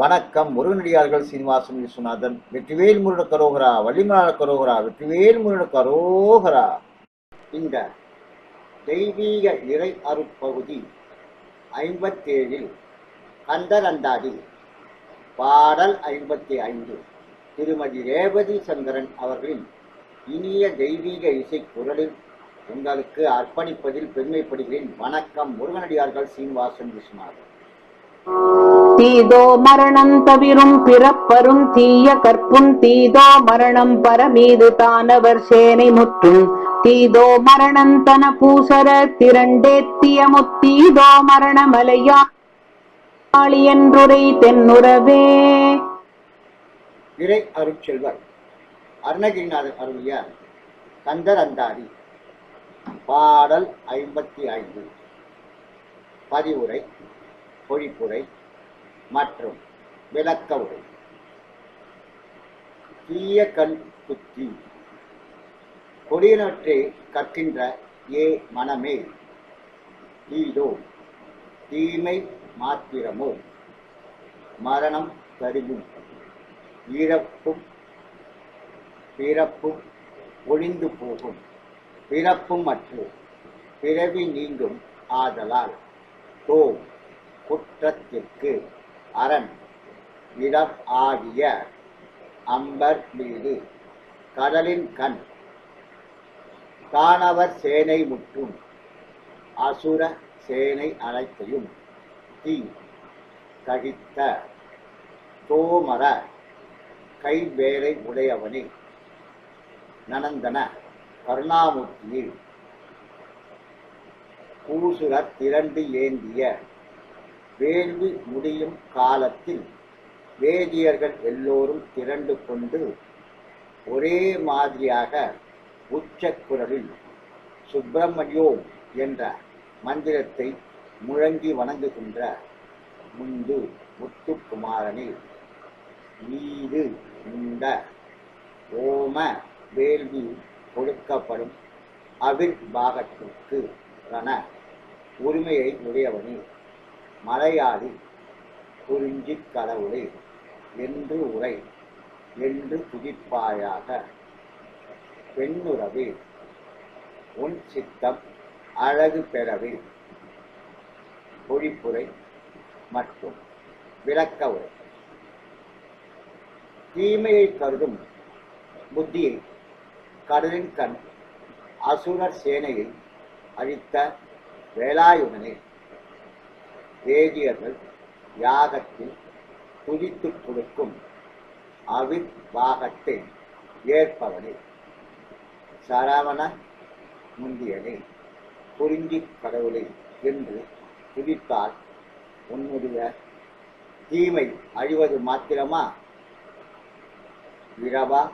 வணக்கம். முருகனடியார்கள் சீனிவாசன் விஸ்வநாதன் வெற்றிவேல் முருகன கரோகரா வள்ளிமலான கரோகரா வெற்றிவேல் முருண கரோகரா. இந்த தெய்வீக இறை அருப்பகுதி ஐம்பத்தேழில் கந்தரந்தாடி பாடல் ஐம்பத்தி ஐந்து திருமதி ரேவதி சந்திரன் அவர்களின் இனிய தெய்வீக இசை குரலில் உங்களுக்கு அர்ப்பணிப்பதில் பெருமைப்படுகிறேன். வணக்கம். முருகனடியார்கள் சீனிவாசன் விஸ்வநாதன். தீதோ மரணம் தவிரும் பிறப்பரும் தீய கற்பும் தீதோ மரணம் பரமீது தானவர் சேனை முற்றும். தீதோ மரணம் தன பூசர திரண்டேத்திய முத்தீதோ மரணமலையா ஆளி என்றுரை தென்னுறவே. இறை அருட்செல்வர் அருணகிரிநாதர் அருளிய கந்தர் அந்தாதி பாடல் ஐம்பத்தி ஐந்து. பதிவுரை பொழிப்புரை மற்றும் விளக்க உரை தீய கண் புத்தி. கொடியனற்றே கற்கின்ற ஏ மனமே. தீதோ தீமை மாத்திரமோ. மரணம் தருகும். இறப்பும் பிறப்பும் ஒழிந்து போகும். பிறப்பும் அற்று. பிறவி நீங்கும் ஆதலால். தோ குற்றத்திற்கு. அரண் இடம் ஆகிய அம்பர் மீது கடலின் கண் தானவர் சேனை முற்றும் அசுர சேனை அனைத்தையும் தீ கழித்த தோமர கைவேலை உடையவனே. நனந்தன கருணாமூர்த்தியில் கூசுரத் திரண்டு ஏந்திய வேள்வி முடியும் காலத்தில் வேதியர்கள் எல்லோரும் திரண்டு கொண்டு ஒரே மாதிரியாக உச்சக்குரலில் சுப்பிரமணியோம் என்ற மந்திரத்தை முழங்கி வணங்குகின்ற முந்து முத்துக்குமாரனில் மீது இந்த ஓம வேள்வி கொடுக்கப்படும் அவிர்பாகத்திற்கு ரண உரிமையை உடையவனே. மலையாளி குறிஞ்சி கடவுளே என்று உரை என்று துதிப்பாயாக. பெண்ணுறவில் உன் சித்தம் அழகு பெறவே. பொழிப்புரை மற்றும் விளக்க உரை. தீமையை கருதும் புத்தியை கடலின் கண் அசுரர் சேனையை அழித்த வேலாயுதனே. வேதியர்கள் யாகத்தில் துதித்துக் கொடுக்கும் அவிர்வாகத்தை ஏற்பவனை. சரவண முந்தியனே குறிஞ்சி கடவுளை என்று துதித்தால் உன்னுடைய தீமை அழிவது மாத்திரமா? இரவா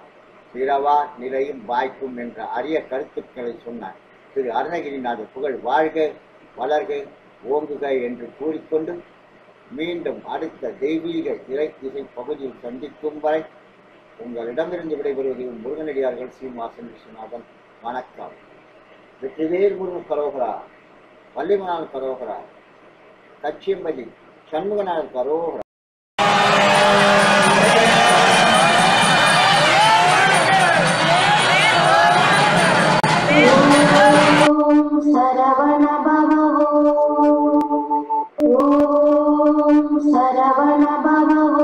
பிறவா நிலையும் வாய்க்கும் என்ற அரிய கருத்துக்களை சொன்னார். திரு அருணகிரிநாத புகழ் வாழ்க வளர்க. ஓங்குக என்று கூறிக்கொண்டு மீண்டும் அடுத்த தெய்வீக இறை திசை பகுதியில் சந்திக்கும் வரை உங்களிடமிருந்து விடைபெறுவது முருகனடியார்கள் சீனிவாசன் விஸ்வநாதன். வணக்கம். வெற்றிவேல் முருகன் கரோகரா வள்ளிமனால் கரோகரா கச்சியம்பதி சண்முகநாதர் கரோகரா சரவண பவோ சரவண பவோ